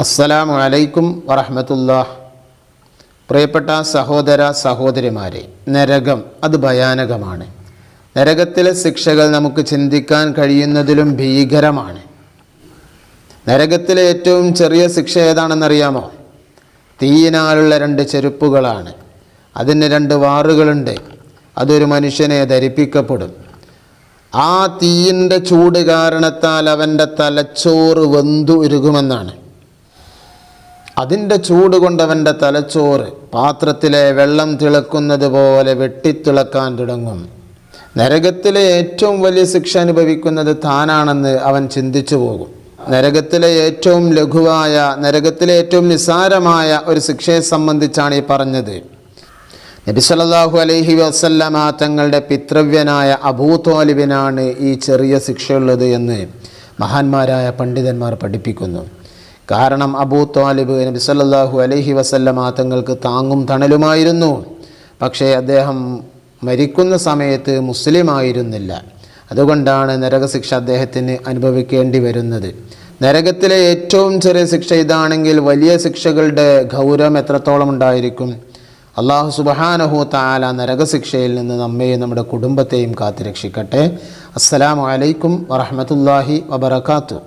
അസ്സലാമു അലൈക്കും വറഹമത്തുല്ലാ പ്രിയപ്പെട്ട സഹോദര സഹോദരിമാരെ നരകം അത് ഭയാനകമാണ്. നരകത്തിലെ ശിക്ഷകൾ നമുക്ക് ചിന്തിക്കാൻ കഴിയുന്നതിലും ഭീകരമാണ്. നരകത്തിലെ ഏറ്റവും ചെറിയ ശിക്ഷ ഏതാണെന്നറിയാമോ? തീയിനാലുള്ള രണ്ട് ചെരുപ്പുകളാണ്. അതിന് രണ്ട് വാറുകളുണ്ട്. അതൊരു മനുഷ്യനെ ധരിപ്പിക്കപ്പെടും. ആ തീയിന്റെ ചൂട് കാരണത്താൽ അവന്റെ തലച്ചോറ് വെന്തു ഉരുകുമെന്നാണ് അതിന്റെ ചൂട് കൊണ്ടവന്റെ തലച്ചോറ് പാത്രത്തിലെ വെള്ളം തിളക്കുന്നത് പോലെ വെട്ടിത്തിളക്കാൻ തുടങ്ങും. നരകത്തിലെ ഏറ്റവും വലിയ ശിക്ഷ അനുഭവിക്കുന്നത് താനാണെന്ന് അവൻ ചിന്തിച്ചു പോകും. നരകത്തിലെ ഏറ്റവും ലഘുവായ നരകത്തിലെ ഏറ്റവും നിസാരമായ ഒരു ശിക്ഷയെ സംബന്ധിച്ചാണ് ഈ പറഞ്ഞത്. നബി സല്ലല്ലാഹു അലൈഹി വസല്ലമ തങ്ങളുടെ പിതൃവ്യനായ അബൂ തോലിബിനാണ് ഈ ചെറിയ ശിക്ഷയുള്ളത് എന്ന് മഹാന്മാരായ പണ്ഡിതന്മാർ പഠിപ്പിക്കുന്നു. കാരണം അബൂ ത്വാലിബ് നബി സല്ലല്ലാഹു അലൈഹി വസല്ലമ തങ്ങൾക്ക് താങ്ങും തണലുമായിരുന്നു. പക്ഷേ അദ്ദേഹം മരിക്കുന്ന സമയത്ത് മുസ്ലിമായിരുന്നില്ല അതുകൊണ്ടാണ് നരകശിക്ഷ അദ്ദേഹത്തിന് അനുഭവിക്കേണ്ടി വരുന്നത്. നരകത്തിലെ ഏറ്റവും ചെറിയ ശിക്ഷ ഇതാണെങ്കിൽ വലിയ ശിക്ഷകളുടെ ഗൗരവം എത്രത്തോളം ഉണ്ടായിരിക്കും? അള്ളാഹു സുബഹാനഹു താല നരകശിക്ഷയിൽ നിന്ന് നമ്മെയും നമ്മുടെ കുടുംബത്തെയും കാത്തുരക്ഷിക്കട്ടെ. അസ്സലാമു അലൈക്കും വറഹമത്തല്ലാഹി വബർക്കാത്തു